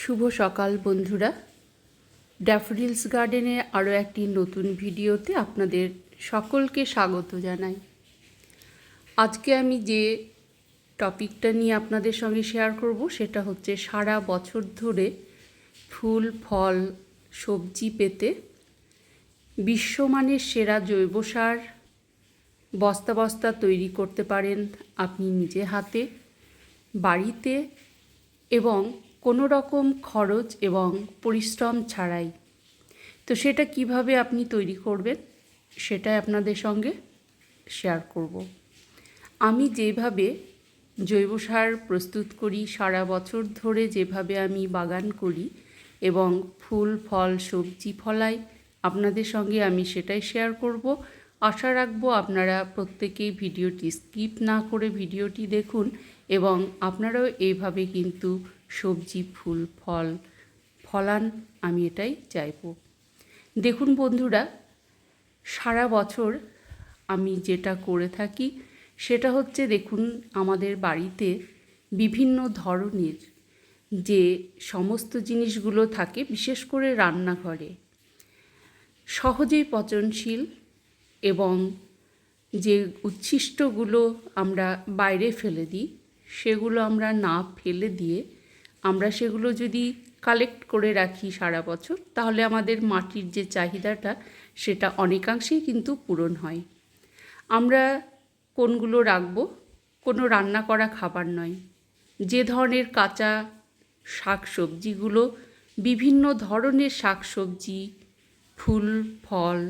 শুভ সকাল বন্ধুরা। ড্যাফোডিলস গার্ডেনে আরও একটি নতুন ভিডিওতে আপনাদের সকলকে স্বাগত জানাই। আজকে আমি যে টপিকটা নিয়ে আপনাদের সঙ্গে শেয়ার করব, সেটা হচ্ছে সারা বছর ধরে ফুল, ফল, সবজি পেতে বিশ্বমানের সেরা জৈব সার বস্তা বস্তা তৈরি করতে পারেন আপনি নিজে হাতে, বাড়িতে এবং কোনো রকম খরচ এবং পরিশ্রম ছাড়াই। তো সেটা কীভাবে আপনি তৈরি করবেন, সেটাই আপনাদের সঙ্গে শেয়ার করব। আমি যেভাবে জৈব সার প্রস্তুত করি, সারা বছর ধরে যেভাবে আমি বাগান করি এবং ফুল, ফল, সবজি ফলাই, আপনাদের সঙ্গে আমি সেটাই শেয়ার করব। আশা রাখব আপনারা প্রত্যেকেই ভিডিওটি স্কিপ না করে ভিডিওটি দেখুন এবং আপনারাও এইভাবে কিন্তু সবজি, ফুল, ফল, ফলান, আমি এটাই চাইব। দেখুন বন্ধুরা, সারা বছর আমি যেটা করে থাকি, সেটা হচ্ছে দেখুন আমাদের বাড়িতে বিভিন্ন ধরনের যে সমস্ত জিনিসগুলো থাকে, বিশেষ করে রান্নাঘরে, সহজেই পচনশীল এবং যে উচ্ছিষ্টগুলো আমরা বাইরে ফেলে দিই, সেগুলো আমরা না ফেলে দিয়ে আমরা সেগুলো যদি কালেক্ট করে রাখি সারা বছর, তাহলে আমাদের মাটির যে চাহিদাটা, সেটা অনেকাংশেই কিন্তু পূরণ হয়। আমরা কোনগুলো রাখব? কোনো রান্না করা খাবার নয়। যে ধরনের কাঁচা শাক সবজিগুলো বিভিন্ন ধরনের শাক সবজি ফুল, ফল,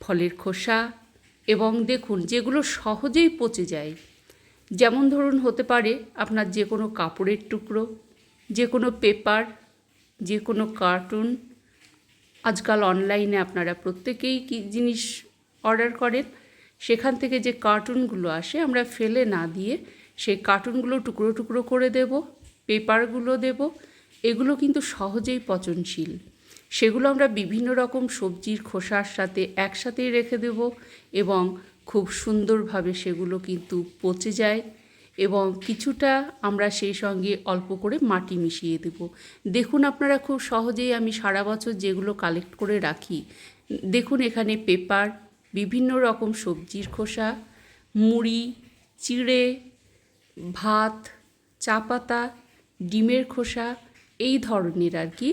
ফলের খোসা এবং দেখুন, যেগুলো সহজেই পচে যায়। যেমন ধরুন, হতে পারে আপনার যে কোনো কাপড়ের টুকরো যে কোনো পেপার, যে কোনো কার্টুন, আজকাল অনলাইনে আপনারা প্রত্যেকেই কি জিনিস অর্ডার করেন, সেখান থেকে যে কার্টুনগুলো আসে আমরা ফেলে না দিয়ে সেই কার্টুনগুলো টুকরো টুকরো করে দেব, পেপারগুলো দেব। এগুলো কিন্তু সহজেই পচনশীল। সেগুলো আমরা বিভিন্ন রকম সবজির খোসার সাথে একসাথেই রেখে দেব এবং খুব সুন্দরভাবে সেগুলো কিন্তু পচে যায়। এবং কিছুটা আমরা সেই সঙ্গে অল্প করে মাটি মিশিয়ে দেব। দেখুন আপনারা খুব সহজেই আমি সারা বছর যেগুলো কালেক্ট করে রাখি, দেখুন এখানে পেপার, বিভিন্ন রকম সবজির খোসা, মুড়ি, চিড়ে, ভাত, চা পাতা, ডিমের খোসা, এই ধরনের আর কি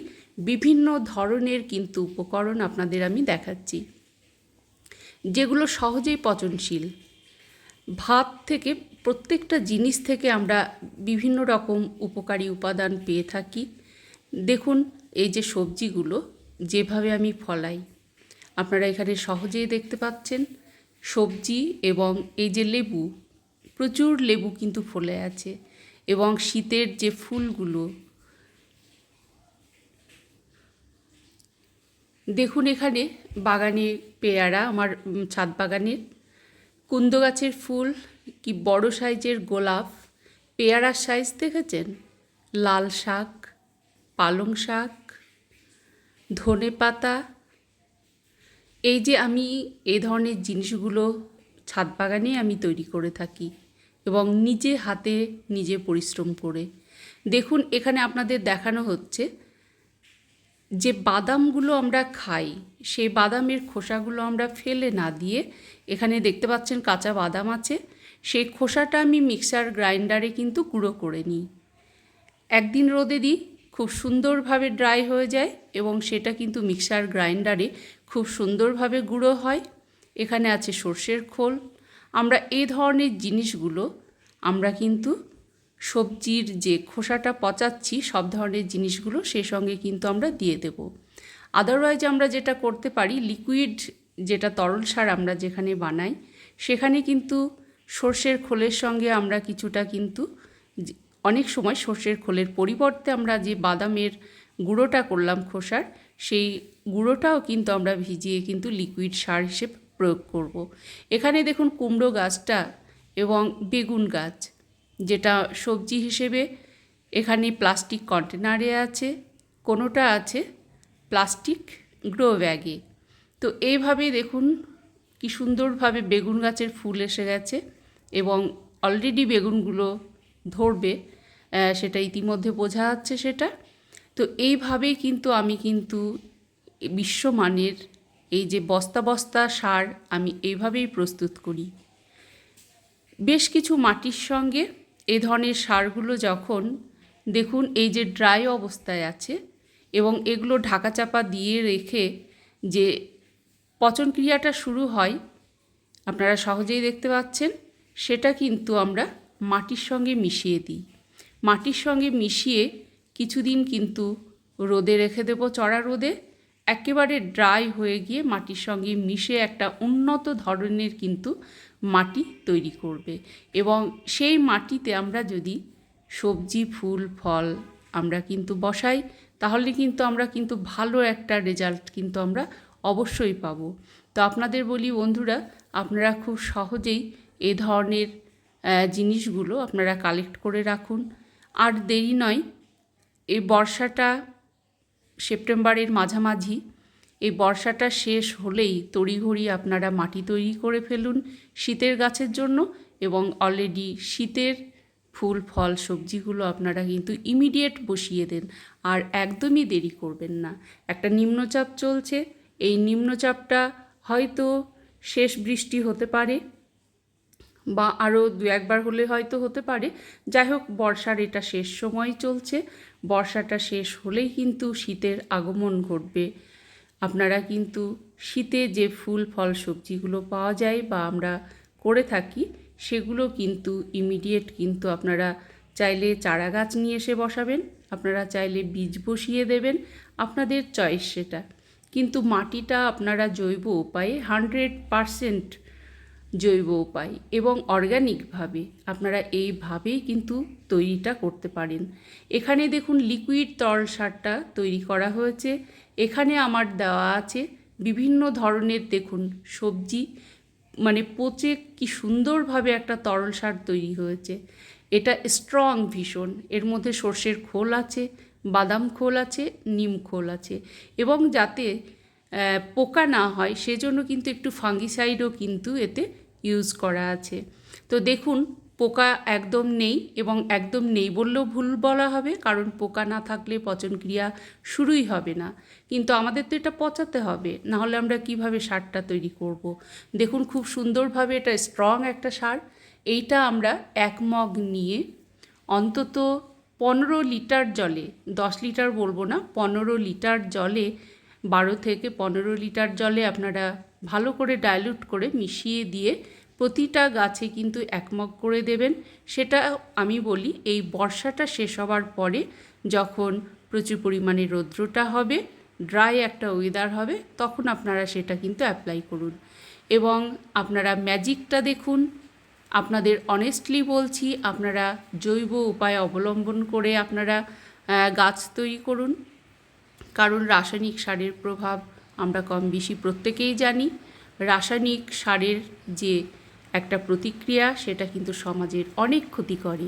বিভিন্ন ধরনের কিন্তু উপকরণ আপনাদের আমি দেখাচ্ছি। যেগুলো সহজেই পচনশীল। ভাত থেকে প্রত্যেকটা জিনিস থেকে আমরা বিভিন্ন রকম উপকারী উপাদান পেয়ে থাকি। দেখুন, এই যে সবজিগুলো যেভাবে আমি ফলাই, আপনারা এখানে সহজেই দেখতে পাচ্ছেন। সবজি এবং এই যে লেবু, প্রচুর লেবু কিন্তু ফলে আছে এবং শীতের যে ফুলগুলো, দেখুন এখানে বাগানে পেয়ারা, আমার ছাদ বাগানের কুন্দ গাছের ফুল কি বড় সাইজের গোলাপ? পেয়ারার সাইজ দেখেছেন? লাল শাক, পালং শাক, ধনে পাতা। এই যে আমি এই ধরনের জিনিসগুলো ছাদ বাগানে আমি তৈরি করে থাকি এবং নিজে হাতে নিজে পরিশ্রম করে। দেখুন, এখানে আপনাদের দেখানো হচ্ছে যে বাদামগুলো আমরা খাই, সেই বাদামের খোসাগুলো আমরা ফেলে না দিয়ে এখানে দেখতে পাচ্ছেন কাঁচা বাদাম আছে। সেই খোসাটা আমি মিক্সার গ্রাইন্ডারে কিন্তু গুঁড়ো করে নিই। একদিন রোদে দিই, খুব সুন্দরভাবে ড্রাই হয়ে যায় এবং সেটা কিন্তু মিক্সার গ্রাইন্ডারে খুব সুন্দরভাবে গুঁড়ো হয়। এখানে আছে সর্ষের খোল। আমরা এই ধরনের জিনিসগুলো আমরা কিন্তু সবজির যে খোসাটা পচাচ্ছি, সব ধরনের জিনিসগুলো সে সঙ্গে কিন্তু আমরা দিয়ে দেব আদারওয়াইজ আমরা যেটা করতে পারি লিকুইড যেটা তরল সার আমরা যেখানে বানাই, সেখানে কিন্তু সর্ষের খোলের সঙ্গে আমরা কিছুটা কিন্তু অনেক সময় সর্ষের খোলের পরিবর্তে আমরা যে বাদামের গুঁড়োটা করলাম খোসার, সেই গুঁড়োটাও কিন্তু আমরা ভিজিয়ে কিন্তু লিকুইড সার হিসেবে প্রয়োগ করব। এখানে দেখুন কুমড়ো গাছটা এবং বেগুন গাছ যেটা সবজি হিসেবে এখানে প্লাস্টিক কন্টেনারে আছে, কোনোটা আছে প্লাস্টিক গ্রো ব্যাগে তো এইভাবে দেখুন কি সুন্দরভাবে বেগুন গাছের ফুল এসে গেছে এবং অলরেডি বেগুনগুলো ধরবে সেটা ইতিমধ্যে বোঝা যাচ্ছে সেটা। তো এইভাবেই কিন্তু আমি কিন্তু বিশ্বমানের এই যে বস্তা বস্তা সার আমি এইভাবেই প্রস্তুত করি। বেশ কিছু মাটির সঙ্গে এ ধরনের সারগুলো যখন দেখুন, এই যে ড্রাই অবস্থায় আছে এবং এগুলো ঢাকা চাপা দিয়ে রেখে যে পচন ক্রিয়াটা শুরু হয়, আপনারা সহজেই দেখতে পাচ্ছেন, সেটা কিন্তু আমরা মাটির সঙ্গে মিশিয়ে দিই। মাটির সঙ্গে মিশিয়ে কিছুদিন কিন্তু রোদে রেখে দেবো, চড়া রোদে। একেবারে ড্রাই হয়ে গিয়ে মাটির সঙ্গে মিশে একটা উন্নত ধরনের কিন্তু মাটি তৈরি করবে। এবং সেই মাটিতে আমরা যদি সবজি, ফুল, ফল আমরা কিন্তু বসাই, তাহলে কিন্তু আমরা কিন্তু ভালো একটা রেজাল্ট কিন্তু আমরা অবশ্যই পাবো। তো আপনাদের বলি, বন্ধুরা, আপনারা খুব সহজেই এ ধরনের জিনিসগুলো আপনারা কালেক্ট করে রাখুন। আর দেরি নয়, এই বর্ষাটা, সেপ্টেম্বরের মাঝামাঝি এই বর্ষাটা শেষ হলেই তড়িঘড়ি আপনারা মাটি তৈরি করে ফেলুন শীতের গাছের জন্য এবং অলরেডি শীতের ফুল, ফল, সবজিগুলো আপনারা কিন্তু ইমিডিয়েট বসিয়ে দেন। আর একদমই দেরি করবেন না। একটা নিম্নচাপ চলছে। এই নিম্নচাপটা হয়তো শেষ বৃষ্টি হতে পারে বা আরও দু একবার হলে হয়তো হতে পারে। যাই হোক, বর্ষার এটা শেষ সময় চলছে। বর্ষাটা শেষ হলেই কিন্তু শীতের আগমন ঘটবে। আপনারা কিন্তু শীতে যে ফুল, ফল, সবজিগুলো পাওয়া যায় বা আমরা করে থাকি, সেগুলো কিন্তু ইমিডিয়েট কিন্তু আপনারা চাইলে চারা গাছ নিয়ে এসে বসাবেন, আপনারা চাইলে বীজ বসিয়ে দেবেন, আপনাদের চয়েস সেটা। কিন্তু মাটিটা আপনারা জৈব উপায়ে হান্ড্রেড পারসেন্ট জৈব উপায় এবং অর্গানিকভাবে আপনারা এইভাবেই কিন্তু তৈরিটা করতে পারেন। এখানে দেখুন লিকুইড তরল সারটা তৈরি করা হয়েছে। এখানে আমার দেওয়া আছে বিভিন্ন ধরনের দেখুন সবজি মানে পচে কি সুন্দরভাবে একটা তরল সার তৈরি হয়েছে। এটা স্ট্রং ভীষণ। এর মধ্যে সর্ষের খোল আছে, বাদাম খোল আছে, নিম খোল আছে এবং যাতে পোকা না হয় সেজন্য কিন্তু একটু ফাঙ্গিসাইডও কিন্তু এতে ইউজ করা আছে। তো দেখুন পোকা একদম নেই এবং একদম নেই বললেও ভুল বলা হবে, কারণ পোকা না থাকলে পচন ক্রিয়া শুরুই হবে না কিন্তু আমাদের তো এটা পচাতে হবে, নাহলে আমরা কীভাবে সারটা তৈরি করব। দেখুন খুব সুন্দরভাবে এটা স্ট্রং একটা সার এইটা আমরা এক মগ নিয়ে অন্তত পনেরো লিটার জলে, দশ লিটার বলব না, পনেরো লিটার জলে, বারো থেকে পনেরো লিটার জলে আপনারা ভালো করে ডাইলুট করে মিশিয়ে দিয়ে প্রতিটা গাছে কিন্তু এক মগ করে দেবেন। সেটা আমি বলি, এই বর্ষাটা শেষ হওয়ার পরে যখন প্রচুর পরিমাণে রৌদ্রটা হবে ড্রাই একটা ওয়েদার হবে, তখন আপনারা সেটা কিন্তু অ্যাপ্লাই করুন। এবং আপনারা ম্যাজিকটা দেখুন। আপনাদের অনেস্টলি বলছি, আপনারা জৈব উপায় অবলম্বন করে আপনারা গাছ তৈরি করুন। কারণ রাসায়নিক সারের প্রভাব আমরা কম বেশি প্রত্যেকেই জানি। রাসায়নিক সারের যে একটা প্রতিক্রিয়া সেটা কিন্তু সমাজের অনেক ক্ষতি করে।